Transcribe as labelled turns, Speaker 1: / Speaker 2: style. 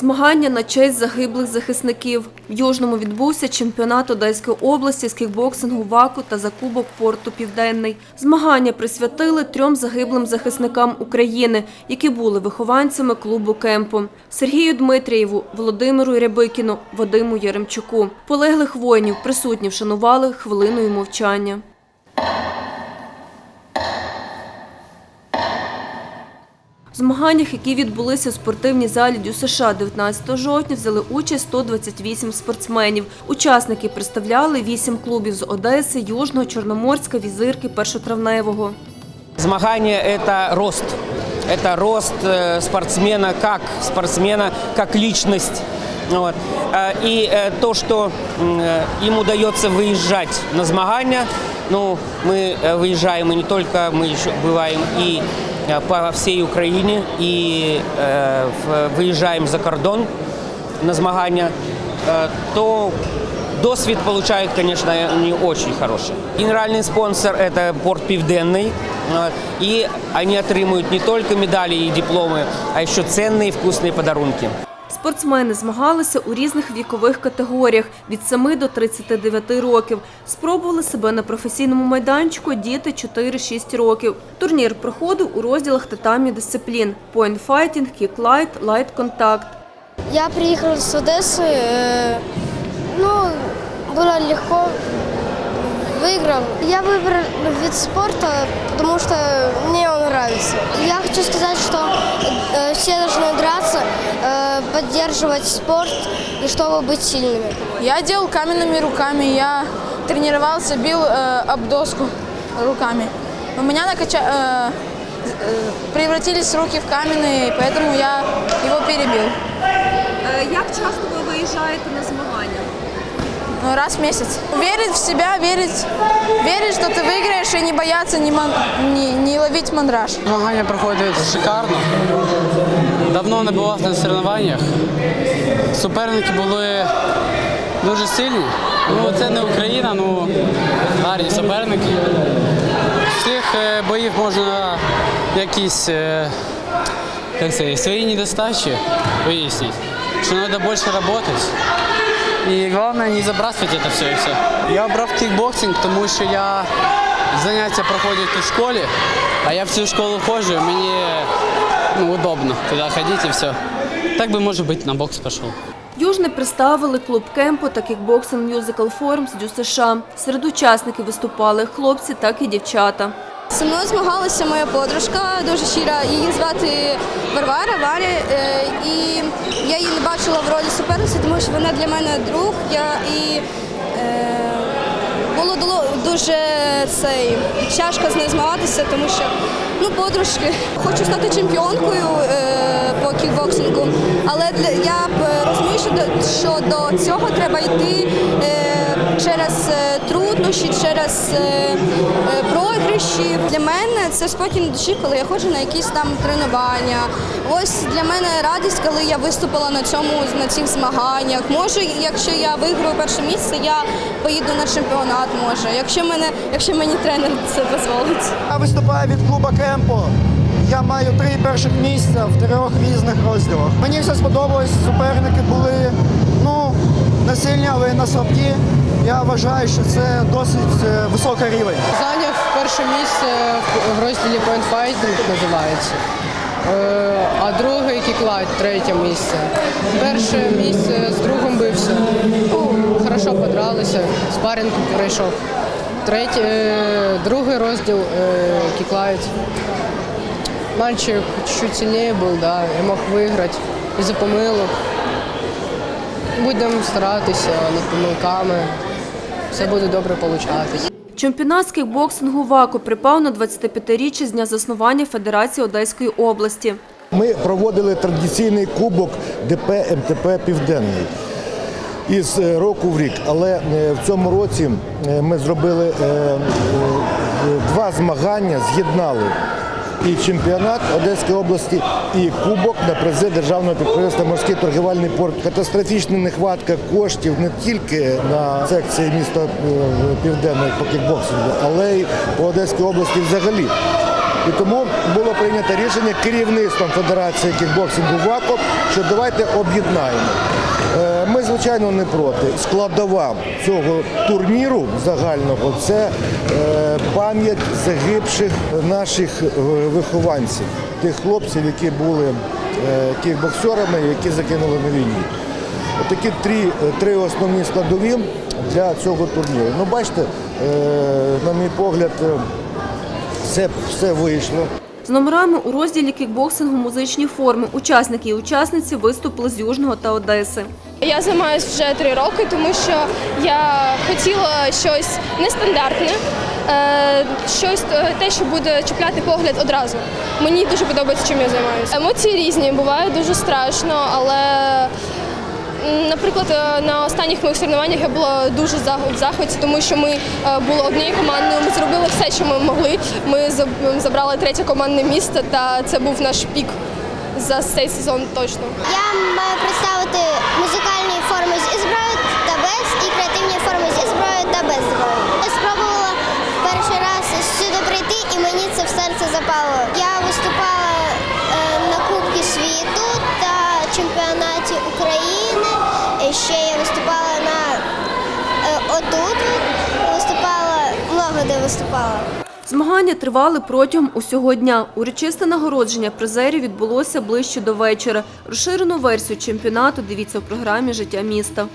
Speaker 1: Змагання на честь загиблих захисників. В Южному відбувся чемпіонат Одеської області з кікбоксингу ВАКу та Закубок порту Південний. Змагання присвятили трьом загиблим захисникам України, які були вихованцями клубу кемпу. Сергію Дмитрієву, Володимиру Рябикіну, Вадиму Яремчуку. Полеглих воїнів присутні вшанували хвилиною мовчання. В змаганнях, які відбулися у спортивній залі Дю США 19 жовтня, взяли участь 128 спортсменів. Учасники представляли 8 клубів з Одеси, Южного, Чорноморська, Візирки, Першотравневого.
Speaker 2: Змагание – это рост. Это рост э, спортсмена как спортсмена, как личность. Вот. Э, И э, то, что м, э, им удается выезжать на змагания, ну, мы э, выезжаем и не только, мы еще бываем и э, по всей Украине, и э, в- выезжаем за кордон на змагания, э, то Досвід получают, конечно, не очень хороший. Генеральный спонсор – это порт Південний. Э, И они отримують не только медали и дипломы, а еще ценные вкусные подарунки.
Speaker 1: Спортсмени змагалися у різних вікових категоріях від 7 до 39 років. Спробували себе на професійному майданчику діти 4-6 років. Турнір проходив у розділах татамі дисциплін – поінтфайтінг, кіклайт, лайт контакт.
Speaker 3: Я приехала с Одессы, э, ну, было легко, Выиграл. Я выбрал вид спорта, потому что мне он нравится. Я хочу сказать, что э, все должны драться, э, поддерживать спорт и чтобы быть сильными.
Speaker 4: Я делал каменными руками, я тренировался, бил э, об доску руками. У меня накача... э, э, превратились руки в каменные, поэтому я его перебил.
Speaker 1: Як часто ви виїжджаєте на змагання?
Speaker 4: Ну, раз в месяц. Верить в себя, верить, верить, что ты выиграешь и не бояться, не, ман- не, не ловить мандраж.
Speaker 5: Змагання проходять шикарно. Давно не бував на соревнованнях. Суперники були дуже сильні. Ну, це не Україна, ну гарні суперники. З цих е, боїв можна якісь е, як це, свої недостачі вияснити. Що треба більше працювати. І головне не забрасувати це все і все. Я обрав кікбоксинг, тому що я заняття проходять у школі, а я в цю школу ходжу, мені ну, удобно туди ходити і все. Так би, може бути, на бокс пішов.
Speaker 1: Южне представили клуб кемпу та кікбоксинг Musical Forums Дю США. Серед учасників виступали хлопці, так і дівчата.
Speaker 6: Зі мною змагалася моя подружка, дуже щира. Її звати Варвара Варя. е, І я її не бачила в ролі суперниці, тому що вона для мене друг. Я і е, було дуже цей тяжко з нею змагатися, тому що ну подружки. Хочу стати чемпіонкою е, по кікбоксингу, але я розумію, що до, цього треба йти через е, труднощі, через е, е, програші. Для мене це спокій на душі, коли я ходжу на якісь там тренування. Ось для мене радість, коли я виступила на цьому на цих змаганнях. Може, якщо я виграю перше місце, я поїду на чемпіонат. Може, якщо мене, якщо мені тренер це дозволить.
Speaker 7: Я виступаю від клуба Кемпо. Я маю три перших місця в трьох різних розділах. Мені все сподобалось, суперники були ну, не сильні, але на слабкі. Я вважаю, що це досить е, високий рівень.
Speaker 5: Зайняв перше місце в розділі Point Fighting називається. Е, А другий кіклайт, третє місце. Перше місце з другом бився. Ну, хорошо подралися, спаринг пройшов. Третє, е, другий розділ кіклайт. Мальчик чуть сильнее был, да, я мог виграти із-за помилок. Будемо старатися над помилками. Все буде добре получатись.
Speaker 1: Чемпіонат з кікбоксингу ВАКу припав на 25-річчя з дня заснування Федерації Одеської області.
Speaker 8: Ми проводили традиційний кубок ДП МТП Південний із е, року в рік. Але е, в цьому році е, ми зробили два змагання, з'єднали і чемпіонат Одеської області, і кубок на призи державного підприємства Морський торгівельний порт. Катастрофічна нехватка коштів не тільки на секції міста е, Південної по кікбоксингу, але й по Одеській області взагалі. І тому було прийнято рішення керівництвом Федерації кікбоксингу ВАКО, що давайте об'єднаємо. Е, Ми, звичайно, не проти. Складова цього турніру загального це е, пам'ять загибших наших е, вихованців, тих хлопців, які були кікбоксерами, які закинули на війні. Такі три, три основні складові для цього турніру. Ну, бачите, на мій погляд, все, все вийшло.
Speaker 1: З номерами у розділі кікбоксингу музичні форми учасники і учасниці виступили з Южного та Одеси.
Speaker 9: Я займаюся вже три роки, тому що я хотіла щось нестандартне, е, щось те, що буде чіпляти погляд одразу. Мені дуже подобається, чим я займаюся. Емоції різні, буває дуже страшно, але, наприклад, е, на останніх моїх соревнованнях я була дуже в захваті, тому що ми е, були однією командою, ми зробили все, що ми могли. Ми забрали третє командне місце, та це був наш пік за цей сезон точно.
Speaker 3: Я маю представити музикальні форми зі зброєю та без і креативні форми зі зброєю та без зброї. Я спробувала перший раз сюди прийти і мені це в серце запало. Я виступала е, на Кубку світу та чемпіонаті України. І ще я виступала на е, отут. Виступала много де виступала.
Speaker 1: Змагання тривали протягом усього дня. Урочисте нагородження призерів відбулося ближче до вечора. Розширену версію чемпіонату дивіться у програмі Життя міста.